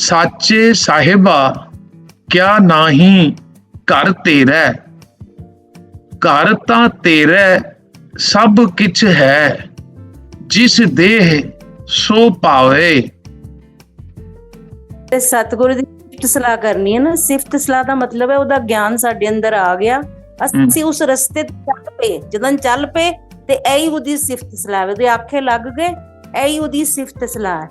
ਸਾਚੇ ਸਾਹਿਬਾ ਕਿਆ ਨਾਹੀ ਘਰ ਤੇਰਾ? ਘਰ ਤਾਂ ਤੇਰਾ ਸਭ ਕਿਛ ਹੈ। ਜਿਸ ਦੇਹ ਸੋ ਪਾਵੇ। ਤੇ ਸਤਿਗੁਰੂ ਦੀ ਸਿਫਤ ਸਲਾਹ ਕਰਨੀ ਹੈ ਨਾ। ਸਿਫਤ ਸਲਾਹ ਦਾ ਮਤਲਬ ਹੈ ਉਹਦਾ ਗਿਆਨ ਸਾਡੇ ਅੰਦਰ ਆ ਗਿਆ। ਅਸੀਂ ਉਸ ਰਸਤੇ ਤੇ ਚੱਲ ਪਏ। ਜਦੋਂ ਚੱਲ ਪਏ ਤੇ ਐਈ ਉਹਦੀ ਸਿਫਤ ਸਲਾਹ ਉਹਦੇ ਆਖੇ ਲੱਗ ਗਏ ਐਈ ਉਹਦੀ ਸਿਫਤ ਸਲਾਹ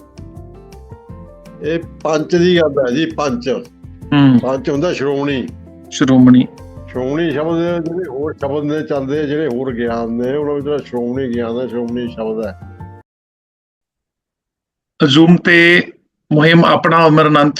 ਇਹ ਪੰਚ ਦੀ ਗੱਲ ਹੈ ਜੀ ਪੰਚ। ਹੂੰ। ਪੰਚ ਹੁੰਦਾ ਸ਼੍ਰੋਮਣੀ। ਸ਼੍ਰੋਮਣੀ। ਸ਼੍ਰੋਮਣੀ ਸ਼ਬਦ ਜਿਹੜੇ ਹੋਰ ਸ਼ਬਦ ਨੇ ਚੱਲਦੇ ਜਿਹੜੇ ਹੋਰ ਗਿਆਨ ਨੇ ਉਹਨਾਂ ਵਿੱਚ ਸ਼੍ਰੋਮਣੀ ਗਿਆਨ ਹੈ ਸ਼੍ਰੋਮਣੀ ਸ਼ਬਦ ਹੈ। ਜ਼ੂਮ ਤੇ ਮੁਹਿੰਮ ਆਪਣਾ ਅਮਰਨੰਤ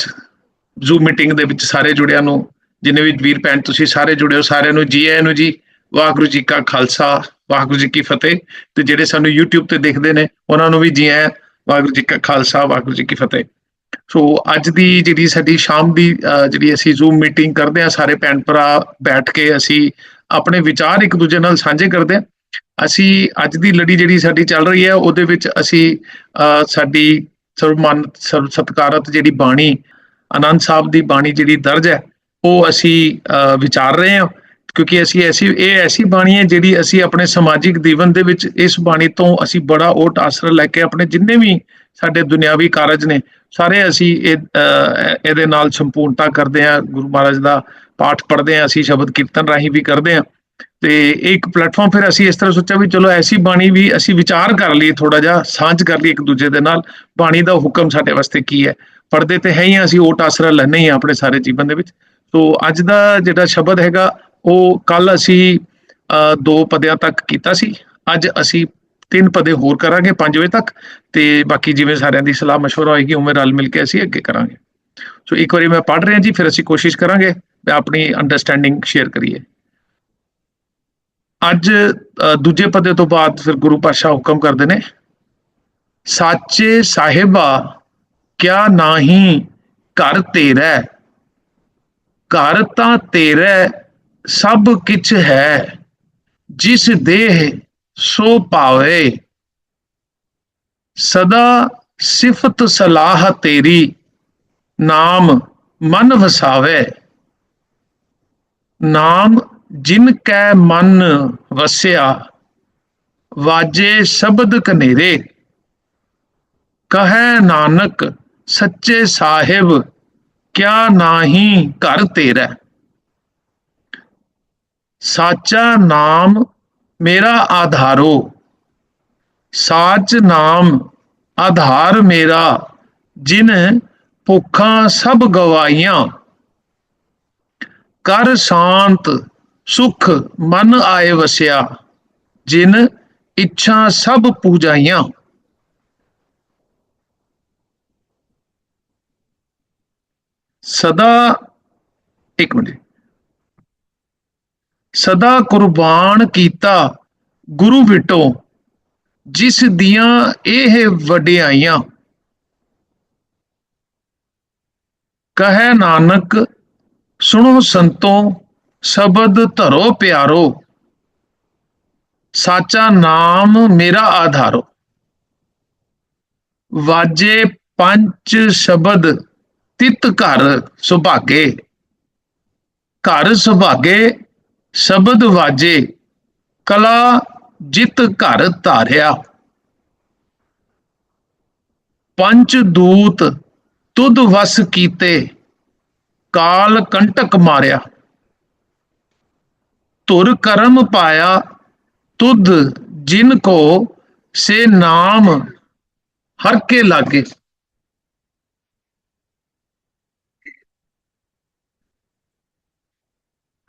ਜ਼ੂਮ ਮੀਟਿੰਗ ਦੇ ਵਿੱਚ ਸਾਰੇ ਜੁੜਿਆਂ ਨੂੰ ਜਿੰਨੇ ਵੀ ਵੀਰ ਭੈਣ ਤੁਸੀਂ ਸਾਰੇ ਜੁੜੇ ਹੋ ਸਾਰਿਆਂ ਨੂੰ ਜੀ ਆਇਆਂ ਨੂੰ ਜੀ ਵਾਹਿਗੁਰੂ ਜੀ ਕਾ ਖਾਲਸਾ ਵਾਹਿਗੁਰੂ ਜੀ ਕੀ ਫਤਿਹ। ਤੇ ਜਿਹੜੇ ਸਾਨੂੰ YouTube ਤੇ ਦੇਖਦੇ ਨੇ ਉਹਨਾਂ ਨੂੰ ਵੀ ਜੀ ਆਇਆਂ ਵਾਹਿਗੁਰੂ ਜੀ ਕਾ ਖਾਲਸਾ ਵਾਹਿਗੁਰੂ ਜੀ ਕੀ ਫਤਿਹ। ਸੋ ਅੱਜ ਦੀ ਜਿਹੜੀ ਸਾਡੀ ਸ਼ਾਮ ਦੀ ਅਹ, ਜਿਹੜੀ ਅਸੀਂ ਜ਼ੂਮ ਮੀਟਿੰਗ ਕਰਦੇ ਆ ਸਾਰੇ ਭੈਣ ਭਰਾ ਬੈਠ ਕੇ ਅਸੀਂ ਆਪਣੇ ਵਿਚਾਰ ਇੱਕ ਦੂਜੇ ਨਾਲ ਸਾਂਝੇ ਕਰਦੇ ਆ ਅਸੀਂ ਅੱਜ ਦੀ ਲੜੀ ਜਿਹੜੀ ਸਾਡੀ ਚੱਲ ਰਹੀ ਹੈ ਉਹਦੇ ਵਿੱਚ ਅਸੀਂ ਅਹ, ਸਾਡੀ ਸਰਵਮਾਨ ਸਰਵ ਸਤਕਾਰਤ ਜਿਹੜੀ ਬਾਣੀ ਆਨੰਦ ਸਾਹਿਬ ਦੀ ਬਾਣੀ ਜਿਹੜੀ ਦਰਜ ਹੈ ਉਹ ਅਸੀਂ ਅਹ, ਵਿਚਾਰ ਰਹੇ ਹਾਂ। ਕਿਉਂਕਿ ਅਸੀਂ ਐਸੀ ਇਹ ਐਸੀ ਬਾਣੀ ਹੈ ਜਿਹੜੀ ਅਸੀਂ ਆਪਣੇ ਸਮਾਜਿਕ ਜੀਵਨ ਦੇ ਵਿੱਚ ਇਸ ਬਾਣੀ ਤੋਂ ਅਸੀਂ ਬੜਾ ਓਟ ਆਸਰਾ ਲੈ ਕੇ ਆਪਣੇ ਜਿੰਨੇ ਵੀ ਸਾਡੇ ਦੁਨਿਆਵੀ ਕਾਰਜ ਨੇ ਸਾਰੇ ਅਸੀਂ ਇਹ ਇਹਦੇ ਨਾਲ ਸੰਪੂਰਨਤਾ ਕਰਦੇ ਹਾਂ, ਗੁਰੂ ਮਹਾਰਾਜ ਦਾ ਪਾਠ ਪੜ੍ਹਦੇ ਹਾਂ, ਅਸੀਂ ਸ਼ਬਦ ਕੀਰਤਨ ਰਾਹੀਂ ਵੀ ਕਰਦੇ ਹਾਂ। ਤੇ ਇਹ ਇੱਕ ਪਲੇਟਫਾਰਮ ਫਿਰ ਅਸੀਂ ਇਸ ਤਰ੍ਹਾਂ ਸੋਚਿਆ ਵੀ ਚਲੋ ਐਸੀ ਬਾਣੀ ਵੀ ਅਸੀਂ ਵਿਚਾਰ ਕਰ ਲਈਏ ਥੋੜਾ ਜਿਹਾ, ਸਾਂਝ ਕਰ ਲਈਏ ਇੱਕ ਦੂਜੇ ਦੇ ਨਾਲ, ਬਾਣੀ ਦਾ ਹੁਕਮ ਸਾਡੇ ਵਾਸਤੇ ਕੀ ਹੈ? ਪੜਦੇ ਤੇ ਹੈ ਹੀ ਅਸੀਂ ਓਟ ਆਸਰਾ ਲੈਣੇ ਹੀ ਹਾਂ ਆਪਣੇ ਸਾਰੇ ਜੀਵਨ ਦੇ ਵਿੱਚ। ਸੋ ਅੱਜ ਦਾ ਜਿਹੜਾ ਸ਼ਬਦ ਹੈਗਾ, ਉਹ ਕੱਲ ਅਸੀਂ ਦੋ ਪਦਿਆਂ ਤੱਕ ਕੀਤਾ ਸੀ। ਅੱਜ ਅਸੀਂ ਤਿੰਨ ਪਦੇ ਹੋਰ ਕਰਾਂਗੇ 5 ਵਜੇ ਤੱਕ, ਤੇ ਬਾਕੀ ਜਿਵੇਂ ਸਾਰਿਆਂ ਦੀ ਸਲਾਹ ਮਸ਼ਵਰਾ ਹੋਏਗੀ, ਉਵੇਂ ਰਲ ਮਿਲ ਕੇ ਅਸੀਂ ਅੱਗੇ ਕਰਾਂਗੇ। ਸੋ ਇੱਕ ਵਾਰੀ ਮੈਂ ਪੜ੍ਹ ਰਿਹਾ ਜੀ, ਫਿਰ ਅਸੀਂ ਕੋਸ਼ਿਸ਼ ਕਰਾਂਗੇ ਤੇ ਆਪਣੀ ਅੰਡਰਸਟੈਂਡਿੰਗ ਸ਼ੇਅਰ ਕਰੀਏ। ਅੱਜ ਦੂਜੇ ਪਦੇ ਤੋਂ ਬਾਅਦ ਫਿਰ ਗੁਰੂ ਪਾਤਸ਼ਾਹ ਹੁਕਮ ਕਰਦੇ ਨੇ, ਸਾਚੇ ਸਾਹਿਬਾ, ਕਿਆ ਨਾਹੀ ਘਰ ਤੇਰਾ? ਘਰ ਤਾਂ ਤੇਰਾ, ਸਭ ਕਿਛ ਹੈ। ਜਿਸ ਦੇਹ ਸੋ ਪਾਵੇ। ਸਦਾ ਸਿਫਤ ਸਲਾਹ ਤੇਰੀ, ਨਾਮ ਮਨ ਵਸਾਵੇ। ਨਾਮ ਜਿਨ ਕੈ ਮਨ ਵਸਿਆ, ਵਾਜੇ ਸ਼ਬਦ ਕਨੇਰੇ ਕਹੈ ਨਾਨਕ, ਸੱਚੇ ਸਾਹਿਬ, ਕਿਆ ਨਾਹੀ ਘਰ ਤੇਰਾ। ਸਾਚਾ ਨਾਮ ਮੇਰਾ ਆਧਾਰੋ। ਸਾਚ ਨਾਮ ਆਧਾਰ ਮੇਰਾ, ਜਿਨ ਭੁੱਖਾਂ ਸਭ ਗਵਾਈਆਂ ਕਰ ਸ਼ਾਂਤ, ਸੁਖ ਮਨ ਆਏ ਵਸਿਆ, ਜਿਨ ਇੱਛਾ ਸਭ ਪੂਜਾਈਆਂ। ਸਦਾ, ਇੱਕ ਮਿੰਟ। ਸਦਾ ਕੁਰਬਾਨ ਕੀਤਾ ਗੁਰੂ ਵਿਟੋ ਜਿਸ ਦੀਆਂ ਇਹ ਵਡਿਆਈਆਂ। ਕਹੈ ਨਾਨਕ, ਸੁਣੋ ਸੰਤੋ, ਸ਼ਬਦ ਧਰੋ ਪਿਆਰੋ। ਸਾਚਾ ਨਾਮ ਮੇਰਾ ਆਧਾਰੋ। ਵਾਜੇ ਪੰਜ ਸ਼ਬਦ, ਤਿਤ ਘਰ ਸੁਭਾਗੇ। ਘਰ ਸੁਭਾਗੇ ਸ਼ਬਦ ਵਾਜੇ, ਕਲਾ ਜਿਤ ਘਰ ਧਾਰਿਆ। ਪੰਜ ਦੂਤ ਤੁਧ ਵਸ ਕੀਤੇ, ਕਾਲ ਕੰਟਕ ਮਾਰਿਆ। ਧੁਰ ਕਰਮ ਪਾਇਆ ਤੁਧ ਜਿਨ ਕੋ, ਸੇ ਨਾਮ ਹਰ ਕੇ ਲਾਗੇ।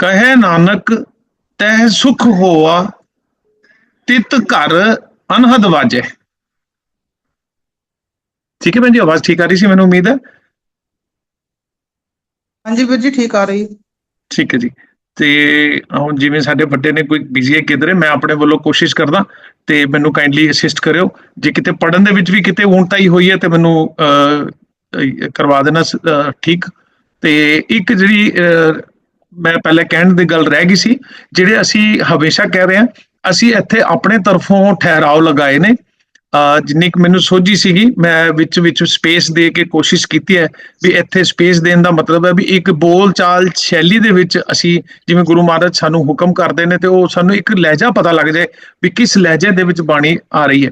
ਕਹੇ ਨਾਨਕ ਤਹਿ ਸੁਖ ਹੋਆ ਤਿਤ ਘਰ ਅਨਹਦ ਵਾਜੇ। ਠੀਕ ਹੈ ਭੈਣ ਜੀ ਆਵਾਜ਼ ਠੀਕ ਆ ਰਹੀ ਸੀ ਮੈਨੂੰ ਉਮੀਦ ਹੈ? ਹਾਂਜੀ ਵੀਰ ਜੀ ਠੀਕ ਆ ਰਹੀ। ਠੀਕ ਹੈ ਜੀ। ਤੇ ਹੁਣ ਜਿਵੇਂ ਸਾਡੇ ਵੱਡੇ ਨੇ ਕੋਈ ਬਿਜ਼ੀ ਹੈ ਕਿਧਰੇ ਮੈਂ ਆਪਣੇ ਵੱਲੋਂ ਕੋਸ਼ਿਸ਼ ਕਰਦਾ ਤੇ ਮੈਨੂੰ ਕਾਈਂਡਲੀ ਅਸਿਸਟ ਕਰਿਓ। ਜੇ ਕਿਤੇ ਪੜਨ ਦੇ ਵਿੱਚ ਵੀ ਕਿਤੇ ਊਣਤਾਈ ਹੋਈ ਹੈ ਤੇ ਮੈਨੂੰ ਕਰਵਾ ਦੇਣਾ ਠੀਕ। ਤੇ ਇੱਕ ਜਿਹੜੀ ਮੈਂ ਪਹਿਲੇ ਕਹਿਣ ਦੀ ਗੱਲ ਰਹਿ ਗਈ ਸੀ, ਜਿਹੜੇ ਅਸੀਂ ਹਮੇਸ਼ਾ ਕਹਿ ਰਹੇ ਹਾਂ, ਅਸੀਂ ਇੱਥੇ ਆਪਣੇ ਤਰਫੋਂ ਠਹਿਰਾਓ ਲਗਾਏ ਨੇ। ਜਿੰਨੀ ਕੁ ਮੈਨੂੰ ਸੋਝੀ ਸੀਗੀ, ਮੈਂ ਵਿੱਚ ਵਿੱਚ ਸਪੇਸ ਦੇ ਕੇ ਕੋਸ਼ਿਸ਼ ਕੀਤੀ ਹੈ ਵੀ ਇੱਥੇ ਸਪੇਸ ਦੇਣ ਦਾ ਮਤਲਬ ਹੈ ਵੀ ਇੱਕ ਬੋਲ ਚਾਲ ਸ਼ੈਲੀ ਦੇ ਵਿੱਚ ਅਸੀਂ ਜਿਵੇਂ ਗੁਰੂ ਮਹਾਰਾਜ ਸਾਨੂੰ ਹੁਕਮ ਕਰਦੇ ਨੇ ਤੇ ਉਹ ਸਾਨੂੰ ਇੱਕ ਲਹਿਜਾ ਪਤਾ ਲੱਗ ਜਾਏ ਵੀ ਕਿਸ ਲਹਿਜੇ ਦੇ ਵਿੱਚ ਬਾਣੀ ਆ ਰਹੀ ਹੈ।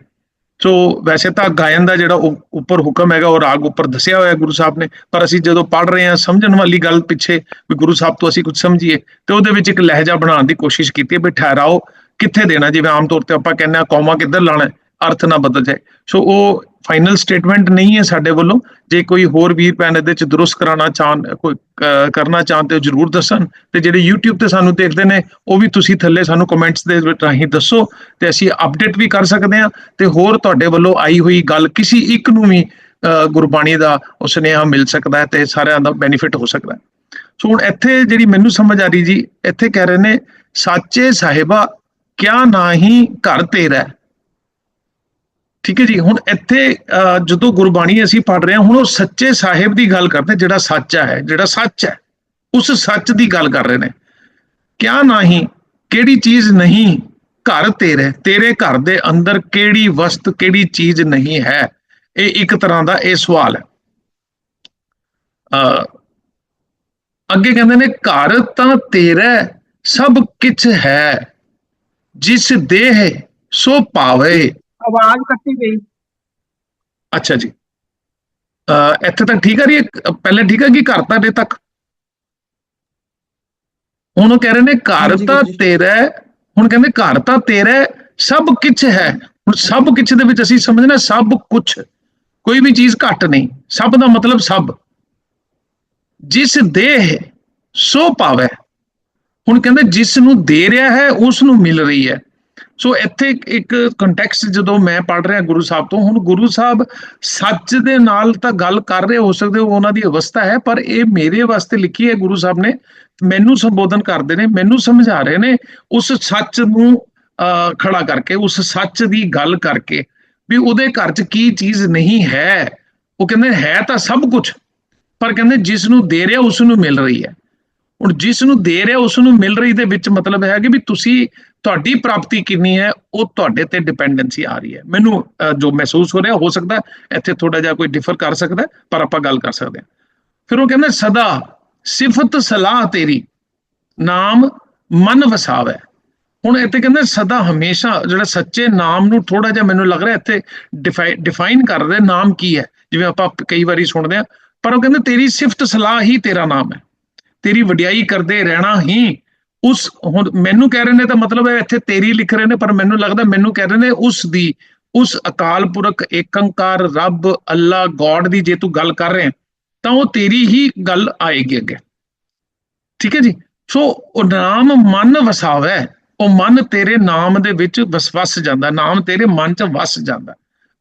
ਸੋ ਵੈਸੇ ਤਾਂ ਗਾਇਨ ਦਾ ਜਿਹੜਾ ਉ- ਉੱਪਰ ਹੁਕਮ ਹੈਗਾ, ਉਹ ਰਾਗ ਉੱਪਰ ਦੱਸਿਆ ਹੋਇਆ ਗੁਰੂ ਸਾਹਿਬ ਨੇ, ਪਰ ਅਸੀਂ ਜਦੋਂ ਪੜ੍ਹ ਰਹੇ ਹਾਂ, ਸਮਝਣ ਵਾਲੀ ਗੱਲ ਪਿੱਛੇ ਵੀ ਗੁਰੂ ਸਾਹਿਬ ਤੋਂ ਅਸੀਂ ਕੁਝ ਸਮਝੀਏ, ਤੇ ਉਹਦੇ ਵਿੱਚ ਇੱਕ ਲਹਿਜਾ ਬਣਾਉਣ ਦੀ ਕੋਸ਼ਿਸ਼ ਕੀਤੀ ਹੈ ਵੀ ਠਹਿਰਾਓ, ਕਿੱਥੇ ਦੇਣਾ? ਜਿਵੇਂ ਆਮ ਤੌਰ ਤੇ ਆਪਾਂ ਕਹਿੰਦੇ ਆ ਕੌਮਾ ਕਿੱਧਰ ਲਾਣਾ ਅਰਥ ਨਾ ਬਦਲ ਜਾਏ। ਸੋ ਉਹ ਫਾਈਨਲ ਸਟੇਟਮੈਂਟ ਨਹੀਂ ਹੈ ਸਾਡੇ ਵੱਲੋਂ। ਜੇ ਕੋਈ ਹੋਰ ਵੀਰ ਭੈਣ ਇਹਦੇ ਚ ਦਰੁਸਤ ਕਰਾਉਣਾ ਚਾਹਣ, ਕੋਈ ਕਰਨਾ ਚਾਹਣ ਤੇ ਉਹ ਜਰੂਰ ਦੱਸਣ। ਤੇ ਜਿਹੜੇ YouTube ਤੇ ਸਾਨੂੰ ਦੇਖਦੇ ਨੇ, ਉਹ ਵੀ ਤੁਸੀਂ ਥੱਲੇ ਸਾਨੂੰ ਕਮੈਂਟਸ ਦੇ ਰਾਹੀਂ ਦੱਸੋ ਤੇ ਅਸੀਂ ਅਪਡੇਟ ਵੀ ਕਰ ਸਕਦੇ ਹਾਂ। ਤੇ ਹੋਰ ਤੁਹਾਡੇ ਵੱਲੋਂ ਆਈ ਹੋਈ ਗੱਲ ਕਿਸੇ ਇੱਕ ਨੂੰ ਵੀ ਗੁਰਬਾਣੀ ਦਾ, ਉਹ ਸੁਨੇਹਾ ਮਿਲ ਸਕਦਾ ਹੈ ਤੇ ਸਾਰਿਆਂ ਦਾ ਬੈਨੀਫਿਟ ਹੋ ਸਕਦਾ ਹੈ। ਸੋ ਹੁਣ ਇੱਥੇ ਜਿਹੜੀ ਮੈਨੂੰ ਸਮਝ ਆ ਰਹੀ ਜੀ, ਇੱਥੇ ਕਹਿ ਰਹੇ ਨੇ, ਸਾਚੇ ਸਾਹਿਬਾ, ਕਿਆ ਨਾਹੀ ਘਰ ਤੇਰਾ ਠੀਕ ਹੈ ਜੀ ਹੁਣ ਇੱਥੇ ਅਹ, ਜਦੋਂ ਗੁਰਬਾਣੀ ਅਸੀਂ ਪੜ ਰਹੇ ਹਾਂ ਹੁਣ ਉਹ ਸੱਚੇ ਸਾਹਿਬ ਦੀ ਗੱਲ ਕਰਦੇ ਜਿਹੜਾ ਸੱਚ ਹੈ ਜਿਹੜਾ ਸੱਚ ਹੈ ਉਸ ਸੱਚ ਦੀ ਗੱਲ ਕਰ ਰਹੇ ਨੇ। ਕਿਆ ਨਹੀਂ ਕਿਹੜੀ ਚੀਜ਼ ਨਹੀਂ ਘਰ ਤੇਰੇ ਤੇਰੇ ਘਰ ਦੇ ਅੰਦਰ ਕਿਹੜੀ ਵਸਤ ਕਿਹੜੀ ਚੀਜ਼ ਨਹੀਂ ਹੈ? ਇਹ ਇੱਕ ਤਰ੍ਹਾਂ ਦਾ ਇਹ ਸਵਾਲ ਹੈ। ਅ ਅੱਗੇ ਕਹਿੰਦੇ ਨੇ ਘਰ ਤਾਂ ਤੇਰਾ ਸਭ ਕਿਛ ਹੈ ਜਿਸ ਦੇਹ ਸੋ ਪਾਵੇ। ਆਵਾਜ਼ ਕੱਟੀ ਗਈ। ਅੱਛਾ ਜੀ। ਅ ਇੱਥੇ ਤੱਕ ਠੀਕ ਹੈ ਜੀ ਇਹ ਪਹਿਲੇ ਠੀਕ ਹੈ ਕਿ ਘਰ ਤੁਹਾਡੇ ਤੱਕ? ਹੁਣ ਉਹ ਕਹਿ ਰਹੇ ਨੇ ਘਰ ਤਾਂ। ਤੇਰਾ ਹੈ। ਹੁਣ ਕਹਿੰਦੇ ਘਰ ਤਾਂ ਤੇਰਾ ਹੈ, ਸਭ ਕੁਝ ਹੈ। ਹੁਣ ਸਭ ਕੁਝ ਦੇ ਵਿੱਚ ਅਸੀਂ ਸਮਝਣਾ ਸਭ ਕੁਝ ਕੋਈ ਵੀ ਚੀਜ਼ ਘੱਟ ਨਹੀਂ। ਸਭ ਦਾ ਮਤਲਬ ਸਭ। ਜਿਸ ਦੇਹ ਸੋ ਪਾਵੇ। ਹੁਣ ਕਹਿੰਦੇ ਜਿਸ ਨੂੰ ਦੇ ਰਿਹਾ ਹੈ ਉਸ ਨੂੰ ਮਿਲ ਰਹੀ ਹੈ। ਸੋ ਇੱਥੇ ਇੱਕ- ਕੰਟੈਕਸਟ ਜਦੋਂ ਮੈਂ ਪੜ ਰਿਹਾ ਗੁਰੂ ਸਾਹਿਬ ਤੋਂ ਹੁਣ ਗੁਰੂ ਸਾਹਿਬ ਸੱਚ ਦੇ ਨਾਲ ਤਾਂ ਗੱਲ ਕਰ ਰਹੇ ਹੋ ਸਕਦੇ ਉਹ ਉਹਨਾਂ ਦੀ ਅਵਸਥਾ ਹੈ ਪਰ ਇਹ ਮੇਰੇ ਵਾਸਤੇ ਲਿਖੀ ਹੈ ਗੁਰੂ ਸਾਹਿਬ ਨੇ ਮੈਨੂੰ ਸੰਬੋਧਨ ਕਰਦੇ ਨੇ ਮੈਨੂੰ ਸਮਝਾ ਰਹੇ ਨੇ ਉਸ ਸੱਚ ਨੂੰ ਅਹ, ਖੜਾ ਕਰਕੇ ਉਸ ਸੱਚ ਦੀ ਗੱਲ ਕਰਕੇ ਵੀ ਉਹਦੇ ਘਰ 'ਚ ਕੀ ਚੀਜ਼ ਨਹੀਂ ਹੈ ਉਹ ਕਹਿੰਦੇ ਹੈ ਤਾਂ ਸਭ ਕੁਝ ਪਰ ਕਹਿੰਦੇ ਜਿਸ ਨੂੰ ਦੇ ਰਿਹਾ ਉਸ ਨੂੰ ਮਿਲ ਰਹੀ ਹੈ। ਹੁਣ ਜਿਸ ਨੂੰ ਦੇ ਰਿਹਾ, ਉਸ ਨੂੰ ਮਿਲ ਰਹੀ ਦੇ ਵਿੱਚ ਮਤਲਬ ਹੈ ਕਿ ਵੀ ਤੁਸੀਂ ਤੁਹਾਡੀ ਪ੍ਰਾਪਤੀ ਕਿੰਨੀ ਹੈ, ਉਹ ਤੁਹਾਡੇ ਤੇ ਡਿਪੈਂਡੈਂਸੀ ਆ ਰਹੀ ਹੈ। ਮੈਨੂੰ ਜੋ ਮਹਿਸੂਸ ਹੋ ਰਿਹਾ, ਹੋ ਸਕਦਾ ਇੱਥੇ ਥੋੜਾ ਜਿਹਾ ਕੋਈ ਡਿਫਰ ਕਰ ਸਕਦਾ ਪਰ ਆਪਾਂ ਗੱਲ ਕਰ ਸਕਦੇ ਹਾਂ। ਫਿਰ ਉਹ ਕਹਿੰਦਾ, ਸਦਾ ਸਿਫਤ ਸਲਾਹ ਤੇਰੀ, ਨਾਮ ਮਨ ਵਸਾਵੇ। ਹੁਣ ਇੱਥੇ ਕਹਿੰਦੇ, ਸਦਾ ਹਮੇਸ਼ਾ ਜਿਹੜਾ ਸੱਚੇ ਨਾਮ ਨੂੰ ਥੋੜਾ ਜਿਹਾ ਮੈਨੂੰ ਲੱਗ ਰਿਹਾ, ਇੱਥੇ ਡਿਫਾਈਨ ਕਰ ਰਹੇ, ਨਾਮ ਕੀ ਹੈ? ਜਿਵੇਂ ਆਪਾਂ ਕਈ ਵਾਰੀ ਸੁਣਦੇ ਆ ਪਰ ਉਹ ਕਹਿੰਦੇ, ਤੇਰੀ ਸਿਫਤ ਸਲਾਹ ਹੀ ਤੇਰਾ ਨਾਮ ਹੈ। ਤੇਰੀ ਵਡਿਆਈ ਕਰਦੇ ਰਹਿਣਾ ਹੀ। ਉਸ ਹੁਣ ਮੈਨੂੰ ਕਹਿ ਰਹੇ ਨੇ ਤਾਂ ਮਤਲਬ ਹੈ ਇੱਥੇ ਤੇਰੀ ਲਿਖ ਰਹੇ ਨੇ, ਪਰ ਮੈਨੂੰ ਲੱਗਦਾ ਮੈਨੂੰ ਕਹਿ ਰਹੇ ਨੇ ਉਸ ਦੀ, ਉਸ ਅਕਾਲ ਪੁਰਖ, ਏਕੰਕਾਰ, ਰੱਬ, ਅੱਲਾ, ਗੋਡ ਦੀ ਜੇ ਤੂੰ ਗੱਲ ਕਰ ਰਹੇ, ਤਾਂ ਉਹ ਤੇਰੀ ਹੀ ਗੱਲ ਆਏਗੀ ਅੱਗੇ। ਠੀਕ ਹੈ ਜੀ? ਸੋ ਉਹ ਨਾਮ ਮਨ ਵਸਾਵੇ, ਉਹ ਮਨ ਤੇਰੇ ਨਾਮ ਦੇ ਵਿੱਚ ਵਸ ਵਸ ਜਾਂਦਾ, ਨਾਮ ਤੇਰੇ ਮਨ 'ਚ ਵਸ ਜਾਂਦਾ।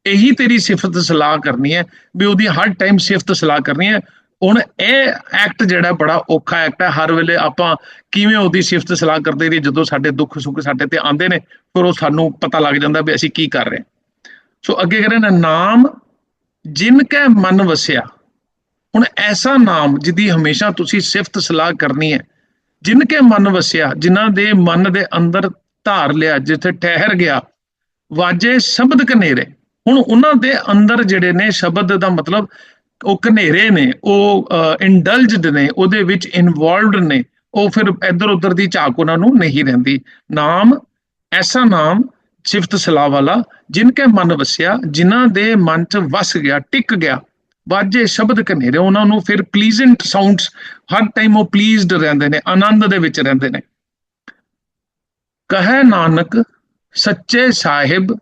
ਇਹੀ ਤੇਰੀ ਸਿਫਤ ਸਲਾਹ ਕਰਨੀ ਹੈ, ਵੀ ਉਹਦੀ ਹਰ ਟਾਈਮ ਸਿਫਤ ਸਲਾਹ ਕਰਨੀ ਹੈ। ਹੁਣ ਇਹ ਐਕਟ ਜਿਹੜਾ ਬੜਾ ਔਖਾ ਐਕਟ ਹੈ, ਹਰ ਵੇਲੇ ਆਪਾਂ ਕਿਵੇਂ ਉਹਦੀ ਸਿਫਤ ਸਲਾਹ ਕਰਦੇ ਰਹੀ ਜਦੋਂ ਸਾਡੇ ਦੁੱਖ ਸੁੱਖ ਸਾਡੇ ਤੇ ਆਉਂਦੇ ਨੇ, ਫਿਰ ਉਹ ਸਾਨੂੰ ਪਤਾ ਲੱਗ ਜਾਂਦਾ ਵੀ ਅਸੀਂ ਕੀ ਕਰ ਰਹੇ ਸੋ ਅੱਗੇ ਕਹਿੰਦੇ ਨੇ, ਨਾਮ ਜਿਨ ਕੈ ਮਨ ਵਸਿਆ। ਹੁਣ ਐਸਾ ਨਾਮ ਜਿਹਦੀ ਹਮੇਸ਼ਾ ਤੁਸੀਂ ਸਿਫਤ ਸਲਾਹ ਕਰਨੀ ਹੈ, ਜਿਨ ਕੇ ਮਨ ਵਸਿਆ, ਜਿਨ੍ਹਾਂ ਦੇ ਮਨ ਦੇ ਅੰਦਰ ਧਾਰ ਲਿਆ, ਜਿੱਥੇ ਠਹਿਰ ਗਿਆ, ਵਾਜੇ ਸ਼ਬਦ ਕਨੇਰੇ ਹੁਣ ਉਹਨਾਂ ਦੇ ਅੰਦਰ ਜਿਹੜੇ ਨੇ, ਸ਼ਬਦ ਦਾ ਮਤਲਬ ਉਹ ਘਨੇਰੇ ਨੇ, ਉਹ ਇੰਡਲਜਡ ਨੇ, ਉਹਦੇ ਵਿੱਚ ਇਨਵੋਲਵਡ ਨੇ, ਉਹ ਫਿਰ ਇੱਧਰ ਉੱਧਰ ਦੀ ਝਾਕ ਉਹਨਾਂ ਨੂੰ ਨਹੀਂ ਰਹਿੰਦੀ। ਨਾਮ, ਐਸਾ ਨਾਮ ਸਿਫਤ ਸਲਾਹ ਵਾਲਾ, ਜਿਨ ਕੇ ਮਨ ਵਸਿਆ, ਜਿਨ੍ਹਾਂ ਦੇ ਮਨ 'ਚ ਵਸ ਗਿਆ, ਟਿਕ ਗਿਆ, ਵਾਜੇ ਸ਼ਬਦ ਘਨੇਰੇ, ਉਹਨਾਂ ਨੂੰ ਫਿਰ ਪਲੀਜ਼ੈਂਟ ਸਾਊਂਡਸ ਹਰ ਟਾਈਮ ਉਹ ਪਲੀਜ਼ਡ ਰਹਿੰਦੇ ਨੇ, ਆਨੰਦ ਦੇ ਵਿੱਚ ਰਹਿੰਦੇ ਨੇ। ਕਹੈ ਨਾਨਕ, ਸੱਚੇ ਸਾਹਿਬ,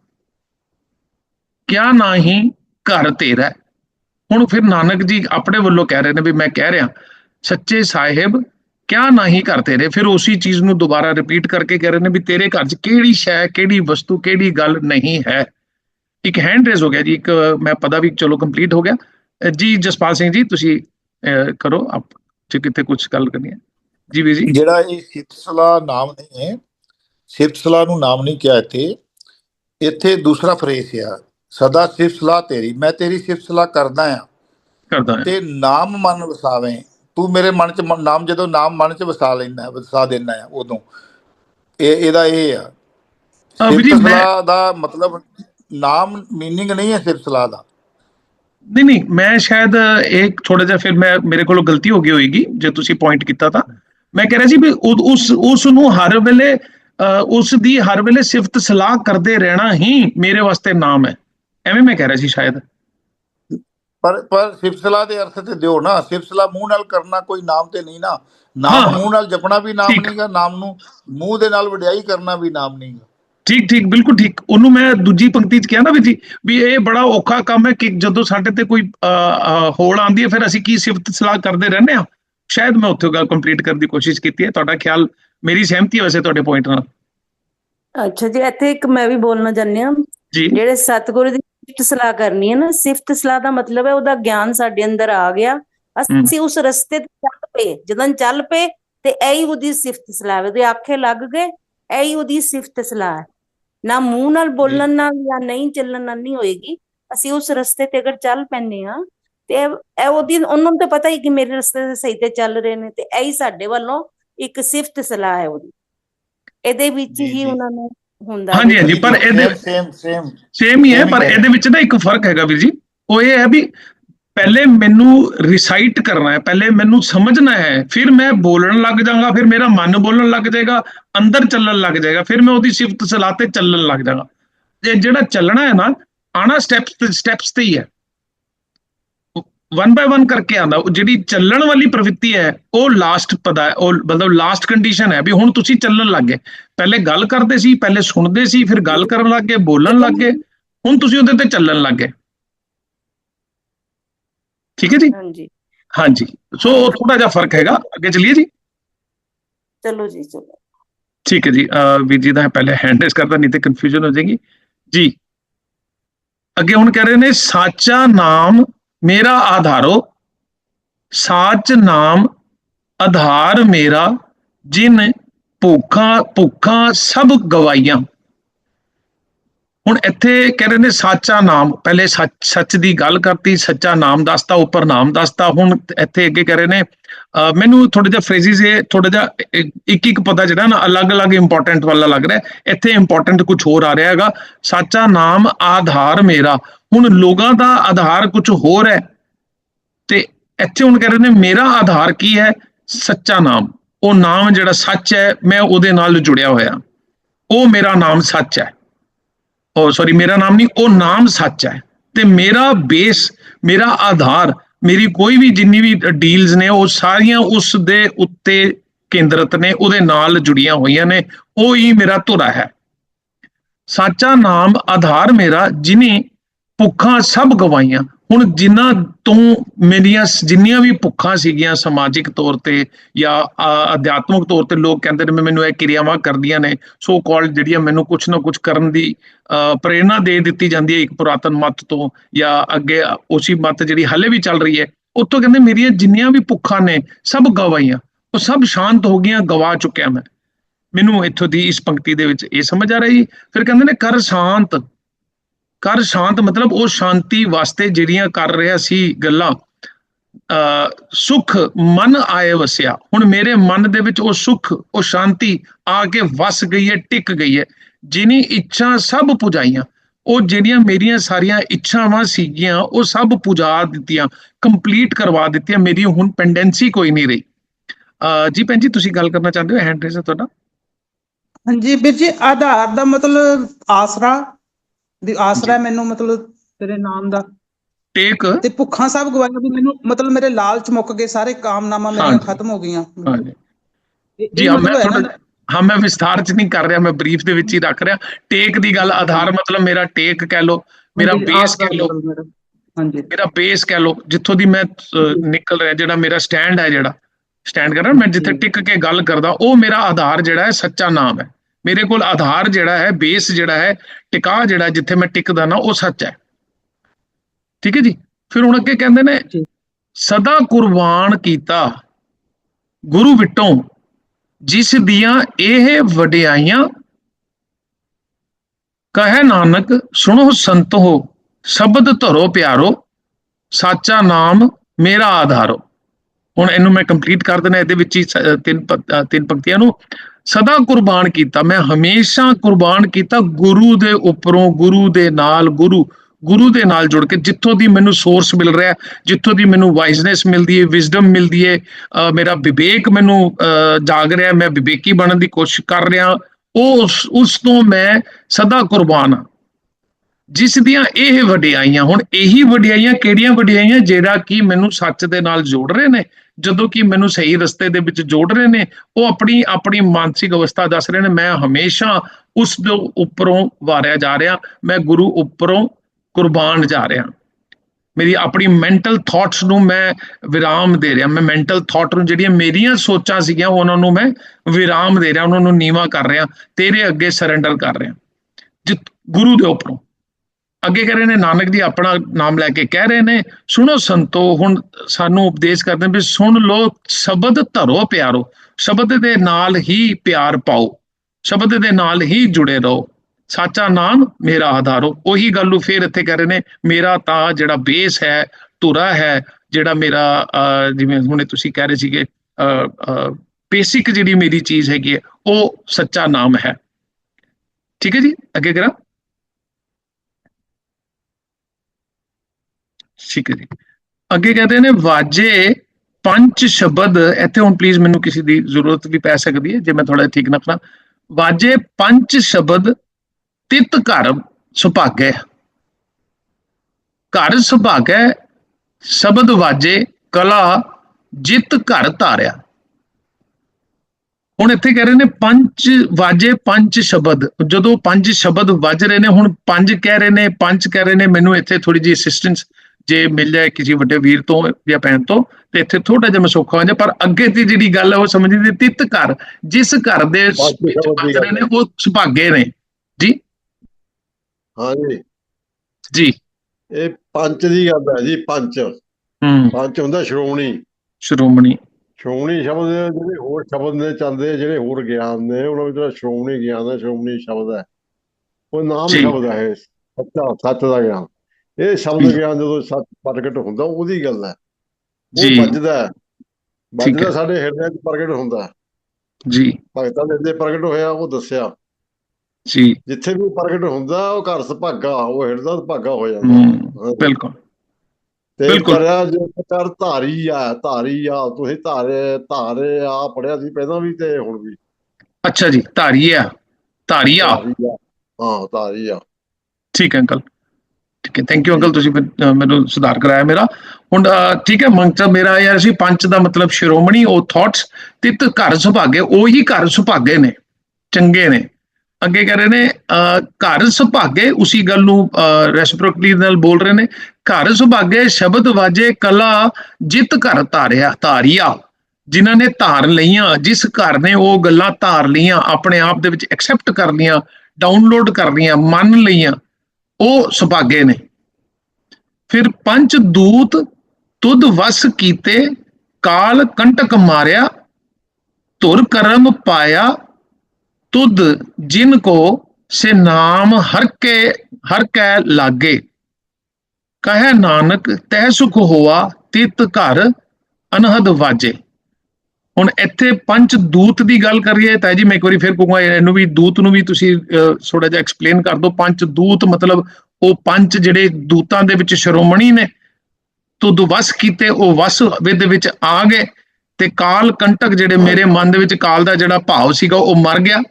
ਕਿਆ ਨਾਹੀ ਘਰ ਤੇਰਾ ਹੁਣ ਫਿਰ ਨਾਨਕ ਜੀ ਆਪਣੇ ਵੱਲੋਂ ਕਹਿ ਰਹੇ ਨੇ ਵੀ ਮੈਂ ਕਹਿ ਰਿਹਾ, ਸੱਚੇ ਸਾਹਿਬ ਕਿਆ ਨਾਹੀ ਕਰਦੇ ਤੇਰੇ? ਫਿਰ ਉਸੇ ਚੀਜ਼ ਨੂੰ ਦੁਬਾਰਾ ਰਿਪੀਟ ਕਰਕੇ ਕਹਿ ਰਹੇ ਨੇ ਵੀ ਤੇਰੇ ਘਰ 'ਚ ਕਿਹੜੀ ਸ਼ੈ, ਕਿਹੜੀ ਵਸਤੂ, ਕਿਹੜੀ ਗੱਲ ਨਹੀਂ ਹੈ? ਇੱਕ ਹੈਂਡ ਰੇਜ਼ ਹੋ ਗਿਆ ਜੀ, ਇੱਕ ਮੈਂ ਪਤਾ ਵੀ ਚਲੋ ਕੰਪਲੀਟ ਹੋ ਗਿਆ। ਜੀ ਜਸਪਾਲ ਸਿੰਘ ਜੀ, ਤੁਸੀਂ ਕਰੋ, ਆਪ ਜੇ ਕਿਤੇ ਕੁਝ ਗੱਲ ਕਰਨੀ ਹੈ? ਜੀ ਵੀ ਜੀ। ਜਿਹੜਾ ਇਹ ਸਿਫਤਸਲਾ ਨਾਮ ਨਹੀਂ ਹੈ ਸਿਫਤਸਲਾ ਨੂੰ ਨਾਮ ਨਹੀਂ ਕਿਹਾ ਇੱਥੇ ਇੱਥੇ ਦੂਸਰਾ ਫਰੇਸ ਆ ਸਦਾ ਸਿਫਤਸਲਾ ਤੇਰੀ ਮੈਂ ਤੇਰੀ ਸਿਫਤਸਲਾ ਕਰਦਾ ਆ ਕਰਦਾ ਤੇ ਨਾਮ ਮਨ ਵਸਾਵੇਂ। ਤੂੰ ਮੇਰੇ ਮਨ ਚ ਨਾਮ ਜਦੋਂ ਨਾਮ ਮਨ ਚ ਵਸਾ ਲੈਂਦਾ ਵਸਾ ਦੇਣਾ ਆ ਉਦੋਂ। ਇਹ ਇਹਦਾ ਇਹ ਆ। ਦਾ ਮਤਲਬ ਨਾਮ ਮੀਨਿੰਗ ਨਹੀਂ ਹੈ ਸਿਫਤ ਸਲਾਹ ਦਾ। ਨਹੀਂ ਨਹੀਂ ਮੈਂ ਸ਼ਾਇਦ ਇਹ ਥੋੜਾ ਜਿਹਾ ਫਿਰ ਮੈਂ ਮੇਰੇ ਕੋਲੋਂ ਗਲਤੀ ਹੋ ਗਈ ਹੋਏਗੀ ਜੇ ਤੁਸੀਂ ਪੁਆਇੰਟ ਕੀਤਾ ਤਾਂ। ਮੈਂ ਕਹਿ ਰਿਹਾ ਸੀ ਵੀ ਉਸ ਉਸ ਨੂੰ ਹਰ ਵੇਲੇ ਉਸ ਦੀ ਹਰ ਵੇਲੇ ਸਿਫਤ ਸਲਾਹ ਕਰਦੇ ਰਹਿਣਾ ਹੀ ਮੇਰੇ ਵਾਸਤੇ ਨਾਮ ਹੈ। ਐਵੇਂ ਮੈਂ ਕਹਿ ਰਿਹਾ ਸੀ ਸ਼ਾਇਦ। ਪਰ ਪਰ ਸਿਫਤ ਸਲਾਹ ਦੇ ਅਰਥ ਤੇ ਦਿਓ ਨਾ। ਸਿਫਤ ਸਲਾਹ ਮੂੰਹ ਨਾਲ ਕਰਨਾ ਕੋਈ ਨਾਮ ਤੇ ਨਹੀਂ ਨਾ। ਨਾਮ ਹਾਂ। ਮੂੰਹ ਨਾਲ ਜਪਣਾ ਵੀ ਨਾਮ। ਨਹੀਂਗਾ ਨਾਮ ਨੂੰ ਮੂੰਹ ਦੇ ਨਾਲ ਵਡਿਆਈ ਕਰਨਾ ਵੀ ਨਾਮ ਨਹੀਂਗਾ। ਠੀਕ ਠੀਕ ਬਿਲਕੁਲ ਠੀਕ। ਉਹਨੂੰ ਮੈਂ ਦੂਜੀ ਪੰਕਤੀ 'ਚ ਕਿਹਾ ਨਾ ਵੀ ਜੀ ਵੀ ਇਹ ਬੜਾ ਔਖਾ ਕੰਮ ਹੈ ਕਿ ਜਦੋਂ ਸਾਡੇ ਤੇ ਕੋਈ ਹੋੜ ਆਂਦੀ ਹੈ ਫਿਰ ਅਸੀਂ ਕੀ ਸਿਫਤ ਸਲਾਹ ਕਰਦੇ ਰਹਿੰਦੇ ਆ ਸ਼ਾਇਦ ਮੈਂ ਉੱਥੇ ਗੱਲ ਕੰਪਲੀਟ ਕਰਨ ਦੀ ਕੋਸ਼ਿਸ਼ ਕੀਤੀ ਹੈ। ਤੁਹਾਡਾ ਖਿਆਲ ਮੇਰੀ ਸਹਿਮਤੀ ਹੈ ਵੈਸੇ ਤੁਹਾਡੇ ਪੁਆਇੰਟ ਨਾਲ। ਅੱਛਾ ਜੀ ਇੱਥੇ ਇੱਕ ਮੈਂ ਵੀ ਬੋਲਣਾ ਚਾਹੁੰਦੀ ਹਾਂ। ਜਿਹੜੇ ਸਤਿਗੁਰੂ ਦੀ ਸਿਫਤ ਸਲਾਹ ਕਰਨੀ ਹੈ ਨਾ ਸਿਫਤ ਸਲਾਹ ਦਾ ਮਤਲਬ ਹੈ ਉਹਦਾ ਗਿਆਨ ਸਾਡੇ ਅੰਦਰ ਆ ਗਿਆ। ਅਸੀਂ ਉਸ ਰਸਤੇ ਤੇ ਚੱਲ ਪਏ ਜਦੋਂ ਚੱਲ ਪਏ ਤੇ ਐਈ ਉਹਦੀ ਸਿਫਤ ਸਲਾਹ ਹੈ ਉਹਦੇ ਆਖੇ ਲੱਗ ਗਏ ਐਈ ਉਹਦੀ ਸਿਫਤ ਸਲਾਹ ਹੈ। ਨਾ ਮੂੰਹ ਨਾਲ ਬੋਲਣ ਨਾਲ ਜਾਂ ਨਹੀਂ ਚੱਲਣ ਨਾਲ ਨਹੀਂ ਹੋਏਗੀ ਅਸੀਂ ਉਸ ਰਸਤੇ ਤੇ ਅਗਰ ਚੱਲ ਪੈਂਦੇ ਆ ਤੇ ਇਹ ਉਹਦੀ ਉਹਨਾਂ ਨੂੰ ਤਾਂ ਪਤਾ ਹੀ ਕਿ ਮੇਰੇ ਰਸਤੇ ਤੇ ਸਹੀ ਤੇ ਚੱਲ ਰਹੇ ਨੇ ਤੇ ਐਈ ਸਾਡੇ ਵੱਲੋਂ ਇੱਕ ਸਿਫਤ ਸਲਾਹ ਹੈ ਉਹਦੀ। ਇਹਦੇ ਵਿੱਚ ਹੀ। ਉਹਨਾਂ ਨੂੰ ਹੁੰਦਾ ਹਾਂਜੀ, ਹਾਂਜੀ, ਪਰ ਇਹਦੇ- ਸੇਮ ਸੇਮ ਸੇਮ ਹੀ ਹੈ ਪਰ। ਇਹਦੇ ਵਿੱਚ ਨਾ ਇੱਕ ਫ਼ਰਕ ਹੈਗਾ ਵੀਰ ਜੀ। ਉਹ ਇਹ ਹੈ ਵੀ ਪਹਿਲੇ ਮੈਨੂੰ ਰਿਸਾਈਟ ਕਰਨਾ ਹੈ ਪਹਿਲੇ ਮੈਨੂੰ ਸਮਝਣਾ ਹੈ ਫਿਰ ਮੈਂ ਬੋਲਣ ਲੱਗ ਜਾਵਾਂਗਾ ਫਿਰ ਮੇਰਾ ਮਨ ਬੋਲਣ ਲੱਗ ਜਾਏਗਾ ਅੰਦਰ ਚੱਲਣ ਲੱਗ ਜਾਏਗਾ ਫਿਰ ਮੈਂ ਉਹਦੀ ਸਿਫਤ ਸਲਾਹ ਤੇ ਚੱਲਣ ਲੱਗ ਜਾਵਾਂਗਾ। ਇਹ ਜਿਹੜਾ ਚੱਲਣਾ ਹੈ ਨਾ ਆਣਾ ਸਟੈਪਸ ਸਟੈਪਸ ਤੇ ਹੀ ਹੈ। ਵਨ ਬਾय ਵਨ ਕਰਕੇ ਆਂਦਾ ਉਹ ਜਿਹੜੀ ਚੱਲਣ ਵਾਲੀ ਪ੍ਰਵਿਰਤੀ ਹੈ ਉਹ ਲਾਸਟ ਪਦਾ ਹੈ ਉਹ ਮਤਲਬ ਲਾਸਟ ਕੰਡੀਸ਼ਨ ਹੈ ਵੀ ਹੁਣ ਤੁਸੀਂ ਚੱਲਣ ਲੱਗ ਗਏ। ਪਹਿਲੇ ਗੱਲ ਕਰਦੇ ਸੀ ਪਹਿਲੇ ਸੁਣਦੇ ਸੀ ਫਿਰ ਗੱਲ ਕਰਨ ਲੱਗ ਗਏ ਬੋਲਣ ਲੱਗ ਗਏ ਹੁਣ ਤੁਸੀਂ ਉਹਦੇ ਤੇ ਚੱਲਣ ਲੱਗ ਗਏ। ਠੀਕ ਹੈ ਜੀ? ਹਾਂਜੀ। ਹਾਂਜੀ। ਸੋ ਥੋੜਾ ਜਿਹਾ ਫ਼ਰਕ ਹੈਗਾ। ਅੱਗੇ ਚਲਿਏ ਜੀ? ਚਲੋ ਜੀ ਚਲੋ। ਠੀਕ ਹੈ ਜੀ। ਵੀਰ ਜੀ ਦਾ ਪਹਿਲੇ ਹੈਂਡ ਰੇਸ ਕਰਦਾ ਨਹੀਂ ਤੇ ਕਨਫਿਊਜ਼ਨ ਹੋ ਜਾਏਗੀ। ਜੀ। ਅੱਗੇ ਹੁਣ ਕਹਿ ਰਹੇ ਨੇ ਸਾਚਾ ਨਾਮ ਮੇਰਾ ਆਧਾਰੋ ਸਾਚ ਨਾਮ ਆਧਾਰ ਮੇਰਾ ਜਿਨ ਭੁੱਖਾਂ ਭੁੱਖਾਂ ਸਭ ਗਵਾਈਆਂ। ਹੁਣ ਇੱਥੇ ਕਹਿ ਰਹੇ ਨੇ ਸੱਚਾ ਨਾਮ, ਪਹਿਲੇ ਸੱਚ ਸੱਚ ਦੀ ਗੱਲ ਕਰਤੀ, ਸੱਚਾ ਨਾਮ ਦੱਸਤਾ, ਉੱਪਰ ਨਾਮ ਦੱਸਤਾ, ਹੁਣ ਇੱਥੇ ਅੱਗੇ ਕਹਿ ਰਹੇ ਨੇ ਮੈਨੂੰ ਥੋੜਾ ਜਿਹਾ ਫਰੇਜ਼ਿਸ ਇਹ ਥੋੜਾ ਜਿਹਾ ਇੱਕ ਇੱਕ ਪਤਾ ਜਿਹੜਾ ਨਾ ਅਲੱਗ-ਅਲੱਗ ਇੰਪੋਰਟੈਂਟ ਵਾਲਾ ਲੱਗ ਰਿਹਾ, ਇੱਥੇ ਇੰਪੋਰਟੈਂਟ ਕੁਝ ਹੋਰ ਆ ਰਿਹਾ ਹੈਗਾ, ਸੱਚਾ ਨਾਮ ਆਧਾਰ ਮੇਰਾ, ਹੁਣ ਲੋਕਾਂ ਦਾ ਆਧਾਰ ਕੁਝ ਹੋਰ ਹੈ, ਤੇ ਇੱਥੇ ਹੁਣ ਕਹਿ ਰਹੇ ਨੇ ਮੇਰਾ ਆਧਾਰ ਕੀ ਹੈ? ਸੱਚਾ ਨਾਮ, ਉਹ ਨਾਮ ਜਿਹੜਾ ਸੱਚ ਹੈ, ਮੈਂ ਉਹਦੇ ਨਾਲ ਜੁੜਿਆ ਹੋਇਆ, ਉਹ ਮੇਰਾ ਨਾਮ ਸੱਚ ਹੈ। ਉਹ ਸੌਰੀ ਮੇਰਾ ਨਾਮ ਨਹੀਂ, ਉਹ ਨਾਮ ਸੱਚ ਹੈ ਤੇ ਮੇਰਾ ਬੇਸ ਮੇਰਾ ਆਧਾਰ, ਮੇਰੀ ਕੋਈ ਵੀ ਜਿੰਨੀ ਵੀ ਡੀਲਸ ਨੇ, ਉਹ ਸਾਰੀਆਂ ਉਸ ਦੇ ਉੱਤੇ ਕੇਂਦਰਿਤ ਨੇ, ਉਹਦੇ ਨਾਲ ਜੁੜੀਆਂ ਹੋਈਆਂ ਨੇ, ਉਹ ਹੀ ਮੇਰਾ ਧੁਰਾ ਹੈ। ਸਾਚਾ ਨਾਮ, ਆਧਾਰ ਮੇਰਾ, ਜਿਨੇ ਭੁੱਖਾਂ ਸਭ ਗਵਾਈਆਂ ਹੁਣ ਜਿਨ੍ਹਾਂ ਤੋਂ ਮੇਰੀਆਂ ਜਿੰਨੀਆਂ ਵੀ ਭੁੱਖਾਂ ਸੀਗੀਆਂ ਸਮਾਜਿਕ ਤੌਰ ਤੇ ਜਾਂ ਅਧਿਆਤਮਿਕ ਤੌਰ ਤੇ ਲੋਕ ਕਹਿੰਦੇ ਨੇ ਮੈਨੂੰ ਇਹ ਕਿਰਿਆਵਾਂ ਕਰਦੀਆਂ ਨੇ ਸੋ ਕਾਲਡ ਜਿਹੜੀਆਂ ਮੈਨੂੰ ਕੁਝ ਨਾ ਕੁਝ ਕਰਨ ਦੀ ਅ, ਪ੍ਰੇਰਣਾ ਦੇ ਦਿੱਤੀ ਜਾਂਦੀ ਹੈ ਇੱਕ ਪੁਰਾਤਨ ਮਤ ਤੋਂ ਜਾਂ ਅੱਗੇ ਉਸੇ ਮਤ ਜਿਹੜੀ ਹਲੇ ਵੀ ਚੱਲ ਰਹੀ ਹੈ ਉੱਥੋਂ ਕਹਿੰਦੇ ਮੇਰੀਆਂ ਜਿੰਨੀਆਂ ਵੀ ਭੁੱਖਾਂ ਨੇ ਸਭ ਗਵਾਈਆਂ ਉਹ ਸਭ ਸ਼ਾਂਤ ਹੋ ਗਈਆਂ ਗਵਾ ਚੁੱਕਿਆ ਮੈਂ। ਮੈਨੂੰ ਇੱਥੋਂ ਦੀ ਇਸ ਪੰਕਤੀ ਦੇ ਵਿੱਚ ਇਹ ਸਮਝ ਆ ਰਹੀ ਫਿਰ ਕਹਿੰਦੇ ਨੇ ਕਰ ਸ਼ਾਂਤ। ਕਰ ਸ਼ਾਂਤ, ਮਤਲਬ ਉਹ ਸ਼ਾਂਤੀ ਵਾਸਤੇ ਜਿਹੜੀਆਂ ਕਰ ਰਿਹਾ ਸੀ ਗੱਲਾਂ ਅ ਸੁਖ ਮਨ ਆਏ ਵਸਿਆ। ਹੁਣ ਮੇਰੇ ਮਨ ਦੇ ਵਿੱਚ ਉਹ ਸੁਖ, ਉਹ ਸ਼ਾਂਤੀ ਆ ਕੇ ਵਸ ਗਈ ਹੈ, ਟਿਕ ਗਈ ਹੈ। ਜਿਨੀ ਇੱਛਾ ਸਭ ਪੁਜਾਈਆਂ, ਉਹ ਜਿਹੜੀਆਂ ਮੇਰੀਆਂ ਸਾਰੀਆਂ ਇੱਛਾਵਾਂ ਸੀਗੀਆਂ, ਉਹ ਸਭ ਪੁਜਾ ਦਿੱਤੀਆਂ ਕੰਪਲੀਟ ਕਰਵਾ ਦਿੱਤੀਆਂ, ਮੇਰੀ ਹੁਣ ਪੈਂਡੈਂਸੀ ਕੋਈ ਨਹੀਂ ਰਹੀ। ਅ ਜੀ ਭੈਣ ਜੀ, ਤੁਸੀਂ ਗੱਲ ਕਰਨਾ ਚਾਹੁੰਦੇ ਹੋ? ਹੈਂਡ ਰੇਜ਼ ਤੁਹਾਡਾ। ਹਾਂਜੀ, ਵੀਰ ਜੀ, ਆਧਾਰ ਦਾ ਮਤਲਬ ਆਸਰਾ ਦੀ ਆਸਰਾ ਮੈਨੂੰ ਮਤਲਬ ਤੇਰੇ ਨਾਮ ਦਾ। ਟੇਕ ਤੇ ਭੁੱਖਾਂ ਸਭ ਗਵਾਈਆਂ ਵੀ ਮੈਨੂੰ ਮਤਲਬ ਮੇਰੇ ਲਾਲਚ ਮੁੱਕ ਗਏ ਸਾਰੇ ਕਾਮਨਾਵਾਂ ਮੇਰੀਆਂ। ਖਤਮ ਹੋ ਗਈਆਂ। ਜੀ ਹਾਂ ਮੈਂ ਹੈ ਮੈਂ ਵਿਸਥਾਰ ਚ ਨਹੀਂ ਕਰ ਰਿਹਾ ਮੈਂ ਬਰੀਫ ਦੇ ਵਿੱਚ ਹੀ ਰੱਖ ਰਿਹਾ। ਟੇਕ ਦੀ ਗੱਲ ਆਧਾਰ ਮਤਲਬ ਮੇਰਾ ਟੇਕ ਕਹਿ ਲਓ ਮੇਰਾ ਬੇਸ ਕਹਿ ਮੇਰਾ। ਹਾਂਜੀ। ਮੇਰਾ ਬੇਸ ਕਹਿ ਲਓ ਜਿੱਥੋਂ ਦੀ ਮੈਂ ਨਿਕਲ ਰਿਹਾ ਜਿਹੜਾ ਮੇਰਾ ਸਟੈਂਡ ਹੈ ਜਿਹੜਾ। ਸਟੈਂਡ ਕਰਨਾ ਮੈਂ ਜਿੱਥੇ। ਟਿਕ ਕੇ ਗੱਲ ਕਰਦਾ ਉਹ ਮੇਰਾ ਆਧਾਰ ਜਿਹੜਾ ਹੈ ਸੱਚਾ ਨਾਮ ਹੈ। ਮੇਰੇ ਕੋਲ ਆਧਾਰ ਜਿਹੜਾ ਹੈ ਬੇਸ ਜਿਹੜਾ ਹੈ ਟਿਕਾ ਜਿਹੜਾ ਜਿੱਥੇ ਮੈਂ ਟਿਕਦਾ ਨਾ ਉਹ ਸੱਚ ਹੈ। ਠੀਕ ਹੈ ਜੀ? ਫਿਰ ਹੁਣ ਅੱਗੇ ਕਹਿੰਦੇ ਨੇ। ਸਦਾ ਕੁਰਬਾਨ ਕੀਤਾ ਗੁਰੂ ਵਿਟੋਂ ਜਿਸ ਦੀਆਂ ਇਹ ਵਡਿਆਈਆਂ ਕਹੇ ਨਾਨਕ ਸੁਣੋ ਸੰਤੋ ਸ਼ਬਦ ਧਰੋ ਪਿਆਰੋ ਸਾਚਾ ਨਾਮ ਮੇਰਾ ਆਧਾਰੋ। ਹੁਣ ਇਹਨੂੰ ਮੈਂ ਕੰਪਲੀਟ ਕਰ ਦੇਣਾ ਇਹਦੇ ਵਿੱਚ ਹੀ ਤਿੰਨ ਤਿੰਨ ਪੰਕਤੀਆਂ ਨੂੰ। ਸਦਾ ਕੁਰਬਾਨ ਕੀਤਾ। ਮੈਂ ਹਮੇਸ਼ਾ ਕੁਰਬਾਨ ਕੀਤਾ ਗੁਰੂ ਦੇ ਉੱਪਰੋਂ, ਗੁਰੂ ਦੇ ਨਾਲ, ਗੁਰੂ ਗੁਰੂ ਦੇ ਨਾਲ ਜੁੜ ਕੇ। ਜਿੱਥੋਂ ਦੀ ਮੈਨੂੰ ਸੋਰਸ ਮਿਲ ਰਿਹਾ ਜਿੱਥੋਂ ਦੀ ਮੈਨੂੰ ਵਾਈਜ਼ਨੈਸ ਮਿਲਦੀ ਹੈ ਵਿਜ਼ਡਮ ਮਿਲਦੀ ਹੈ ਮੇਰਾ ਵਿਵੇਕ ਮੈਨੂੰ ਜਾਗ ਰਿਹਾ ਮੈਂ ਵਿਵੇਕੀ ਬਣਨ ਦੀ ਕੋਸ਼ਿਸ਼ ਕਰ ਰਿਹਾ ਉਹ ਉਸ ਤੋਂ ਮੈਂ ਸਦਾ ਕੁਰਬਾਨ ਹਾਂ। ਜਿਸ ਦੀਆਂ ਇਹ ਵਡਿਆਈਆਂ, ਹੁਣ ਇਹੀ ਵਡਿਆਈਆਂ ਕਿਹੜੀਆਂ ਵਡਿਆਈਆਂ ਜਿਹੜਾ ਕਿ ਮੈਨੂੰ ਸੱਚ ਦੇ ਨਾਲ ਜੋੜ ਰਹੇ ਨੇ? ਜਦੋਂ ਕਿ ਮੈਨੂੰ ਸਹੀ ਰਸਤੇ ਦੇ ਵਿੱਚ ਜੋੜ ਰਹੇ ਨੇ, ਉਹ ਆਪਣੀ ਆਪਣੀ ਮਾਨਸਿਕ ਅਵਸਥਾ ਦੱਸ ਰਹੇ ਨੇ, ਮੈਂ ਹਮੇਸ਼ਾ ਉਸ ਦੇ ਉੱਪਰੋਂ ਵਾਰਿਆ ਜਾ ਰਿਹਾ, ਮੈਂ ਗੁਰੂ ਉੱਪਰੋਂ ਕੁਰਬਾਨ ਜਾ ਰਿਹਾ। ਮੇਰੀ ਆਪਣੀ ਮੈਂਟਲ ਥਾਟਸ ਨੂੰ ਮੈਂ ਵਿਰਾਮ ਦੇ ਰਿਹਾ, ਮੈਂ ਮੈਂਟਲ ਥਾਟ ਨੂੰ ਜਿਹੜੀਆਂ ਮੇਰੀਆਂ ਸੋਚਾਂ ਸੀਗੀਆਂ, ਉਹਨਾਂ ਨੂੰ ਮੈਂ ਵਿਰਾਮ ਦੇ ਰਿਹਾ, ਉਹਨਾਂ ਨੂੰ ਨੀਵਾ ਕਰ ਰਿਹਾ, ਤੇਰੇ ਅੱਗੇ ਸਰੈਂਡਰ ਕਰ ਰਿਹਾ। ਜਿਤ, ਗੁਰੂ ਦੇ ਉੱਪਰੋਂ। ਅੱਗੇ ਕਹਿ ਰਹੇ ਨੇ ਨਾਨਕ ਜੀ ਆਪਣਾ ਨਾਮ ਲੈ ਕੇ ਕਹਿ ਰਹੇ ਨੇ ਸੁਣੋ ਸੰਤੋ ਹੁਣ ਸਾਨੂੰ ਉਪਦੇਸ਼ ਕਰਦੇ ਵੀ ਸੁਣ ਲੋ ਸ਼ਬਦ ਧਰੋ ਪਿਆਰੋ ਸ਼ਬਦ ਦੇ ਨਾਲ ਹੀ ਪਿਆਰ ਪਾਓ ਸ਼ਬਦ ਦੇ ਨਾਲ ਹੀ ਜੁੜੇ ਰਹੋ ਸਾਚਾ ਨਾਮ ਮੇਰਾ ਆਧਾਰੋ ਉਹੀ ਗੱਲ ਨੂੰ ਫੇਰ ਇੱਥੇ ਕਹਿ ਰਹੇ ਨੇ ਮੇਰਾ ਤਾਂ ਜਿਹੜਾ ਬੇਸ ਹੈ ਧੁਰਾ ਹੈ ਜਿਹੜਾ ਮੇਰਾ ਅਹ, ਜਿਵੇਂ ਹੁਣੇ ਤੁਸੀਂ ਕਹਿ ਰਹੇ ਸੀਗੇ ਬੇਸਿਕ ਜਿਹੜੀ ਮੇਰੀ ਚੀਜ਼ ਹੈਗੀ ਹੈ ਉਹ ਸੱਚਾ ਨਾਮ ਹੈ। ਠੀਕ ਹੈ ਜੀ ਅੱਗੇ ਕਰਾਂ। ਠੀਕ ਹੈ ਜੀ। ਅੱਗੇ ਕਹਿੰਦੇ ਨੇ, ਵਾਜੇ ਪੰਜ ਸ਼ਬਦ, ਇੱਥੇ ਹੁਣ ਪਲੀਜ਼ ਮੈਨੂੰ ਕਿਸੇ ਦੀ ਜ਼ਰੂਰਤ ਵੀ ਪੈ ਸਕਦੀ ਹੈ, ਜੇ ਮੈਂ ਥੋੜਾ ਠੀਕ ਨਾ ਕਰਾਂ ਵਾਜੇ ਪੰਜ ਸ਼ਬਦ, ਤਿਤ ਘਰ ਸੁਭਾਗੈ। ਘਰ ਸੁਭਾਗੈ, ਸ਼ਬਦ ਵਾਜੇ, ਕਲਾ, ਜਿਤ ਘਰ ਧਾਰਿਆ। ਹੁਣ ਇੱਥੇ ਕਹਿ ਰਹੇ ਨੇ, ਪੰਜ ਵਾਜੇ ਪੰਜ ਸ਼ਬਦ। ਜਦੋਂ ਪੰਜ ਸ਼ਬਦ ਵੱਜ ਰਹੇ ਨੇ, ਹੁਣ ਪੰਜ ਕਹਿ ਰਹੇ ਨੇ, ਪੰਜ ਕਹਿ ਰਹੇ ਨੇ, ਮੈਨੂੰ ਇੱਥੇ ਥੋੜੀ ਜਿਹੀ ਅਸਿਸਟੈਂਸ ਜੇ ਮਿਲ ਜਾਏ ਕਿਸੇ ਵੱਡੇ ਵੀਰ ਤੋਂ ਜਾਂ ਭੈਣ ਤੋਂ ਤੇ ਇੱਥੇ ਥੋੜਾ ਜਿਹਾ ਸੌਖਾ ਹੋ ਜਾ ਪਰ ਅੱਗੇ ਦੀ ਜਿਹੜੀ ਗੱਲ ਹੈ ਉਹ ਸਮਝੀ ਦੀ ਤਿੱਤ ਘਰ ਜਿਸ ਘਰ ਦੇ ਵਿੱਚ ਦੀ ਵੱਜ ਰਹੇ ਨੇ ਉਹ ਸੁਭਾਗੇ ਨੇ। ਜੀ? ਹਾਂਜੀ। ਜੀ। ਇਹ ਪੰਚ ਦੀ ਗੱਲ ਹੈ ਜੀ ਪੰਚ। ਹੂੰ। ਪੰਚ ਹੁੰਦਾ ਸ਼੍ਰੋਮਣੀ। ਸ਼੍ਰੋਮਣੀ। ਸ਼੍ਰੋਮਣੀ ਸ਼ਬਦ ਜਿਹੜੇ ਹੋਰ ਸ਼ਬਦ ਨੇ ਚੱਲਦੇ ਜਿਹੜੇ ਹੋਰ ਗਿਆਨ ਨੇ ਉਹਨਾਂ ਵਿੱਚ ਜਿਹੜਾ ਸ਼੍ਰੋਮਣੀ ਗਿਆਨ ਹੈ ਸ਼੍ਰੋਮਣੀ ਸ਼ਬਦ ਹੈ ਉਹ ਨਾਮ। ਸ਼ਬਦ ਹੈ ਸੱਚਾ ਸੱਚ ਦਾ ਗਿਆਨ। ਇਹ ਸ਼ਬਦ। ਗਿਆਨ ਜਦੋਂ ਸੱਚ ਪ੍ਰਗਟ ਹੁੰਦਾ ਉਹਦੀ ਗੱਲ ਹੈ। ਜੀ। ਉਹ ਵੱਜਦਾ ਵੱਜਦਾ। ਸਾਡੇ ਹਿਰਦੇ 'ਚ ਪ੍ਰਗਟ ਹੁੰਦਾ। ਜੀ। ਭਗਤਾਂ ਦੇ ਪ੍ਰਗਟ ਹੋਇਆ ਉਹ ਦੱਸਿਆ। ਜੀ। ਜਿੱਥੇ ਵੀ ਪ੍ਰਗਟ ਹੁੰਦਾ ਉਹ ਘਰ ਸੁਭਾਗਾ ਉਹ ਹਿਰਦਾ ਸੁਭਾਗਾ ਹੋ ਜਾਂਦਾ। ਬਿਲਕੁਲ। ਤੇ ਬਿਲਕੁਲ। ਕਰਿਆ ਜੋ ਕਰ ਧਾਰੀ ਆ ਧਾਰੀ ਆ ਤੁਸੀਂ ਧਾਰੇ ਧਾਰੇ ਆ ਪੜਿਆ ਸੀ ਪਹਿਲਾਂ ਵੀ ਤੇ ਹੁਣ ਵੀ। ਅੱਛਾ ਜੀ ਧਾਰੀਆ ਧਾਰੀਆ ਧਾਰੀ ਆ। ਹਾਂ ਧਾਰੀ ਆ। ਠੀਕ ਹੈ ਅੰਕਲ। ਠੀਕ ਹੈ। ਥੈਂਕ ਯੂ ਅੰਕਲ ਤੁਸੀਂ ਮੈਨੂੰ ਸੁਧਾਰ ਕਰਾਇਆ ਮੇਰਾ। ਹੁਣ ਅਹ, ਠੀਕ ਹੈ ਮੰਗਤਾ ਮੇਰਾ ਯਾਰ ਸੀ ਪੰਚ ਦਾ ਮਤਲਬ ਸ਼੍ਰੋਮਣੀ ਉਹ ਥਾਟਸ ਤਿਤ ਘਰ ਸੁਭਾਗੇ ਉਹ ਹੀ ਘਰ ਸੁਭਾਗੇ ਨੇ ਚੰਗੇ ਨੇ। ਅੱਗੇ ਕਹਿ ਰਹੇ ਨੇ ਅਹ, ਘਰ ਸੁਭਾਗੇ ਉਸੇ ਗੱਲ ਨੂੰ ਰੈਸਪਰੋਕਲੀ ਨਾਲ ਬੋਲ ਰਹੇ ਨੇ ਘਰ ਸੁਭਾਗੇ ਸ਼ਬਦ ਵਾਜੇ ਕਲਾ ਜਿਤ ਘਰ ਧਾਰਿਆ ਧਾਰਿਆ। ਜਿਨ੍ਹਾਂ ਨੇ ਧਾਰ ਲਈਆਂ ਜਿਸ ਘਰ ਨੇ ਉਹ ਗੱਲਾਂ ਧਾਰ ਲਈਆਂ ਆਪਣੇ ਆਪ ਦੇ ਵਿੱਚ ਐਕਸੈਪਟ ਕਰ ਲਈਆਂ ਡਾਊਨਲੋਡ ਕਰ ਲਈਆਂ ਮੰਨ ਲਈਆਂ ਉਹ ਸੁਭਾਗੇ ਨੇ। ਫਿਰ ਪੰਜ ਦੂਤ ਤੁਧ ਵਸ ਕੀਤੇ, ਕਾਲ ਕੰਟਕ ਮਾਰਿਆ, ਧੁਰ ਕਰਮ ਪਾਇਆ, ਤੁਧ ਜਿਨ ਕੋ ਸੇ ਨਾਮ ਹਰ ਕੇ ਹਰ ਕੈ ਲਾਗੇ। ਕਹੈ ਨਾਨਕ ਤੈ ਸੁਖ ਹੋਆ, ਤਿਤ ਘਰ ਅਨਹਦ ਵਾਜੇ। ਹੁਣ ਇੱਥੇ ਪੰਜ ਦੂਤ ਦੀ ਗੱਲ ਕਰੀਏ ਤਾਂ ਜੀ ਮੈਂ ਇੱਕ ਵਾਰੀ ਫਿਰ ਕਹੂੰਗਾ ਇਹਨੂੰ ਵੀ ਦੂਤ ਨੂੰ ਵੀ ਤੁਸੀਂ ਥੋੜਾ ਜਿਹਾ ਐਕਸਪਲੇਨ ਕਰ ਦਿਓ। ਪੰਜ ਦੂਤ ਮਤਲਬ ਉਹ ਪੰਜ ਜਿਹੜੇ ਦੂਤਾਂ ਦੇ ਵਿੱਚ ਸ਼੍ਰੋਮਣੀ ਨੇ ਤੁਧ ਵਸ ਕੀਤੇ ਉਹ ਵਸ ਵਿਦ ਵਿੱਚ ਆ ਗਏ ਤੇ ਕਾਲ ਕੰਟਕ ਜਿਹੜੇ ਮੇਰੇ ਮਨ ਦੇ ਵਿੱਚ ਕਾਲ ਦਾ ਜਿਹੜਾ ਭਾਵ ਸੀਗਾ ਉਹ ਮਰ ਗਿਆ।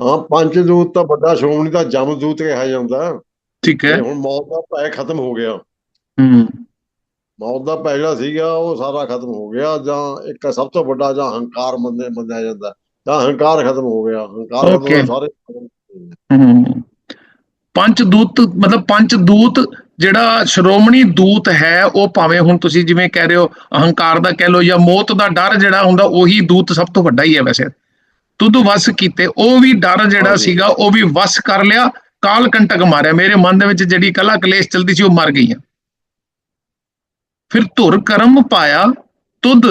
ਹਾਂ ਪੰਜ ਦੂਤ ਤਾਂ ਵੱਡਾ ਸ਼੍ਰੋਮਣੀ ਦਾ ਜਮ ਦੂਤ ਕਿਹਾ ਜਾਂਦਾ। ਠੀਕ ਹੈ। ਹੁਣ ਮੌਤ ਦਾ ਭੈ ਖਤਮ ਹੋ ਗਿਆ। ਹੂੰ। ਮੌਤ ਦਾ ਭੈ ਜਿਹੜਾ ਸੀਗਾ ਉਹ ਸਾਰਾ ਖਤਮ ਹੋ ਗਿਆ ਜਾਂ ਇੱਕ ਸਭ ਤੋਂ ਵੱਡਾ ਜਾਂ ਹੰਕਾਰ ਮੰਨੇ ਮੰਨਿਆ ਜਾਂਦਾ। ਜਾਂ ਹੰਕਾਰ ਖਤਮ ਹੋ ਗਿਆ। ਹੰਕਾਰ. ਹੋਇਆ ਸਾਰੇ ਪੰਜ ਦੂਤ ਮਤਲਬ ਪੰਜ ਦੂਤ ਜਿਹੜਾ ਸ਼੍ਰੋਮਣੀ ਦੂਤ ਹੈ ਉਹ ਭਾਵੇਂ ਹੁਣ ਤੁਸੀਂ ਜਿਵੇਂ ਕਹਿ ਰਹੇ ਹੋ ਅਹੰਕਾਰ ਦਾ ਕਹਿ ਲਓ ਜਾਂ ਮੌਤ ਦਾ ਡਰ ਜਿਹੜਾ ਹੁੰਦਾ ਉਹੀ ਦੂਤ ਸਭ ਤੋਂ ਵੱਡਾ ਹੀ ਹੈ ਵੈਸੇ। ਤੁਧ ਵਸ ਕੀਤੇ ਉਹ ਵੀ ਡਰ ਜਿਹੜਾ। ਸੀਗਾ ਉਹ ਵੀ ਵਸ ਕਰ ਲਿਆ ਕਾਲ ਕੰਟਕ ਮਾਰਿਆ। ਮੇਰੇ ਮਨ ਦੇ ਵਿੱਚ ਜਿਹੜੀ ਕਲਾ ਕਲੇਸ਼ ਚਲਦੀ ਸੀ ਉਹ ਮਰ ਗਈਆਂ ਫਿਰ ਧੁਰ ਕਰਮ ਪਾਇਆ ਤੁਧ,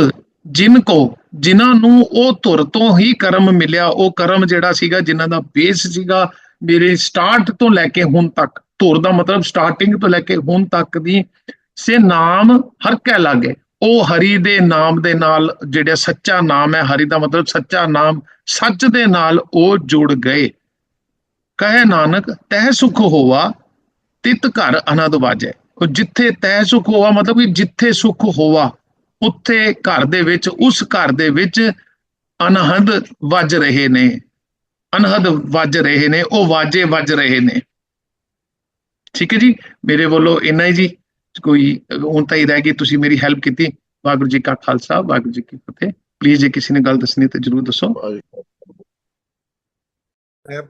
ਜਿਨ ਕੋ, ਜਿਨ੍ਹਾਂ ਨੂੰ ਉਹ ਧੁਰ ਤੋਂ ਹੀ ਕਰਮ ਮਿਲਿਆ, ਉਹ ਕਰਮ ਜਿਹੜਾ ਸੀਗਾ, ਜਿਨ੍ਹਾਂ ਦਾ ਬੇਸ ਸੀਗਾ, ਮੇਰੇ ਸਟਾਰਟ ਤੋਂ ਲੈ ਕੇ ਹੁਣ ਤੱਕ, ਧੁਰ ਦਾ ਮਤਲਬ ਸਟਾਰਟਿੰਗ ਤੋਂ ਲੈ ਕੇ ਹੁਣ ਤੱਕ ਦੀ, ਸੇ ਨਾਮ ਹਰ ਕੈ ਲਾਗੇ। ਉਹ ਹਰੀ ਦੇ ਨਾਮ ਦੇ ਨਾਲ ਜਿਹੜਾ ਸੱਚਾ ਨਾਮ ਹੈ, ਹਰੀ ਦਾ ਮਤਲਬ ਸੱਚਾ ਨਾਮ, ਸੱਚ ਦੇ ਨਾਲ ਉਹ ਜੁੜ ਗਏ। ਕਹੇ ਨਾਨਕ, ਤਹਿ ਸੁਖ ਹੋਵਾ ਤਿਤ ਘਰ ਅਨੰਦ ਵਾਜੈ। ਜਿੱਥੇ ਤਹਿ ਸੁਖ ਹੋਵਾ ਮਤਲਬ ਕਿ ਜਿੱਥੇ ਸੁਖ ਹੋਵਾ ਉੱਥੇ ਘਰ ਦੇ ਵਿੱਚ, ਉਸ ਘਰ ਦੇ ਵਿੱਚ ਅਨਹਦ ਵੱਜ ਰਹੇ ਨੇ। ਅਨਹਦ ਵੱਜ ਰਹੇ ਨੇ, ਉਹ ਵਾਜੇ ਵੱਜ ਰਹੇ ਨੇ। ਠੀਕ ਹੈ ਜੀ? ਮੇਰੇ ਵੱਲੋਂ ਇੰਨਾ ਹੀ ਜੀ। ਕੋਈ ਹੁਣ ਤਾਂ ਹੀ ਰਹਿ ਗਈ, ਤੁਸੀਂ ਮੇਰੀ ਹੈਲਪ ਕੀਤੀ। ਵਾਹਿਗੁਰੂ ਜੀ ਕਾ ਖਾਲਸਾ, ਵਾਹਿਗੁਰੂ ਜੀ ਕੀ ਫਤਿਹ। ਪਲੀਜ਼ ਜੇ ਕਿਸੇ ਨੇ ਗੱਲ ਦੱਸਣੀ ਤਾਂ ਜਰੂਰ ਦੱਸੋ।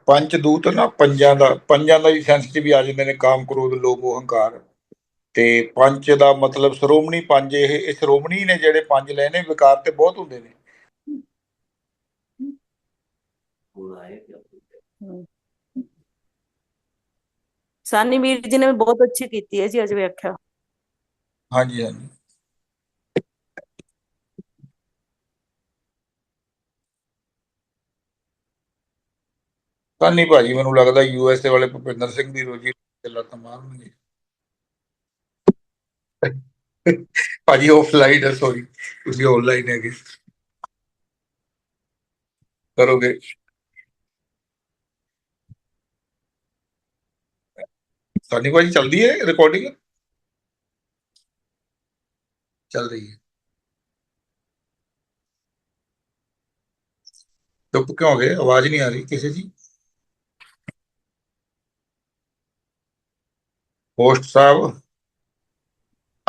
ਪੰਜ ਦੂਤ ਨਾ, ਪੰਜਾਂ ਦਾ ਪੰਜਾਂ ਦਾ ਹੀ ਸੈਂਸਿਟਿਵ ਆ ਜਾਂਦੇ ਨੇ ਕਾਮ ਕ੍ਰੋਧ ਲੋਭ ਉਹ ਹੰਕਾਰ ਤੇ ਪੰਜ ਦਾ ਮਤਲਬ ਸ਼੍ਰੋਮਣੀ ਪੰਜ ਇਹ ਇਹ ਸ਼੍ਰੋਮਣੀ ਨੇ ਜਿਹੜੇ ਪੰਜ ਲਏ ਨੇ ਵਿਕਾਰ ਤੇ ਬਹੁਤ ਹੁੰਦੇ ਨੇ। ਸਾਨੀ ਵੀਰ ਜੀ ਨੇ ਬਹੁਤ ਅੱਛੀ ਕੀਤੀ ਹੈ ਜੀ ਅੱਜ ਵਿਆਖਿਆ ਹਾਂਜੀ ਹਾਂਜੀ। ਨਹੀਂ ਭਾਜੀ ਮੈਨੂੰ ਲੱਗਦਾ ਯੂਐਸਏ ਵਾਲੇ ਭੁਪਿੰਦਰ ਸਿੰਘ ਦੀ ਰੋਜੀ ਤੇ ਲੱਤ ਮਾਰਨਗੇ। ਭਾਜੀ ਆਫਲਾਈਨ ਹੈ ਸੌਰੀ ਤੁਸੀਂ ਆਨਲਾਈਨ ਹੈਗੇ। ਕਰੋਗੇ? ਸਾਨੀ ਭਾਜੀ, ਚੱਲਦੀ ਹੈ ਰਿਕਾਰਡਿੰਗ ਚੱਲ ਰਹੀ ਹੈ। ਚੁੱਪ ਕਿਉਂ ਹੋ ਗਏ ਆਵਾਜ਼ ਨਹੀਂ ਆ ਰਹੀ ਕਿਸੇ ਦੀ। ਹੋਸਟ ਸਾਹਿਬ।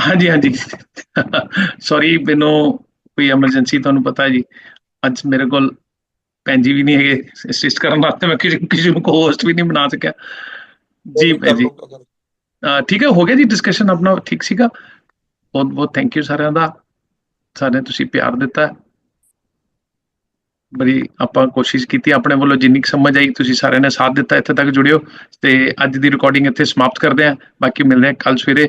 ਹਾਂਜੀ ਹਾਂਜੀ। ਸੌਰੀ ਮੈਨੂੰ ਕੋਈ ਐਮਰਜੈਂਸੀ ਤੁਹਾਨੂੰ ਪਤਾ ਜੀ। ਅੱਜ ਮੇਰੇ ਕੋਲ ਭੈਣ ਜੀ ਵੀ ਨਹੀਂ ਹੈਗੇ। ਅਸਿਸਟ ਕਰਨ ਵਾਸਤੇ ਮੈਂ ਕਿਸੇ ਕਿਸੇ ਨੂੰ ਹੋਸਟ ਵੀ ਨਹੀਂ ਬਣਾ ਸਕਿਆ। ਜੀ ਭਾਈ ਜੀ। ਠੀਕ ਹੈ ਹੋ ਗਿਆ ਜੀ ਡਿਸਕਸ਼ਨ ਆਪਣਾ ਠੀਕ ਸੀਗਾ। ਬਹੁਤ ਬਹੁਤ ਥੈਂਕ ਯੂ ਸਾਰਿਆਂ ਦਾ। ਸਾਰਿਆਂ ਨੇ ਤੁਸੀਂ ਪਿਆਰ ਦਿੱਤਾ। ਬੜੀ ਆਪਾਂ ਕੋਸ਼ਿਸ਼ ਕੀਤੀ ਆਪਣੇ ਵੱਲੋਂ ਜਿੰਨੀ ਕੁ ਸਮਝ ਆਈ ਤੁਸੀਂ ਸਾਰਿਆਂ ਨੇ ਸਾਥ ਦਿੱਤਾ ਇੱਥੇ ਤੱਕ ਜੁੜਿਓ। ਤੇ ਅੱਜ ਦੀ ਰਿਕਾਰਡਿੰਗ ਇੱਥੇ ਸਮਾਪਤ ਕਰਦੇ ਹਾਂ। ਬਾਕੀ ਮਿਲਦੇ ਹਾਂ ਕੱਲ ਸਵੇਰੇ।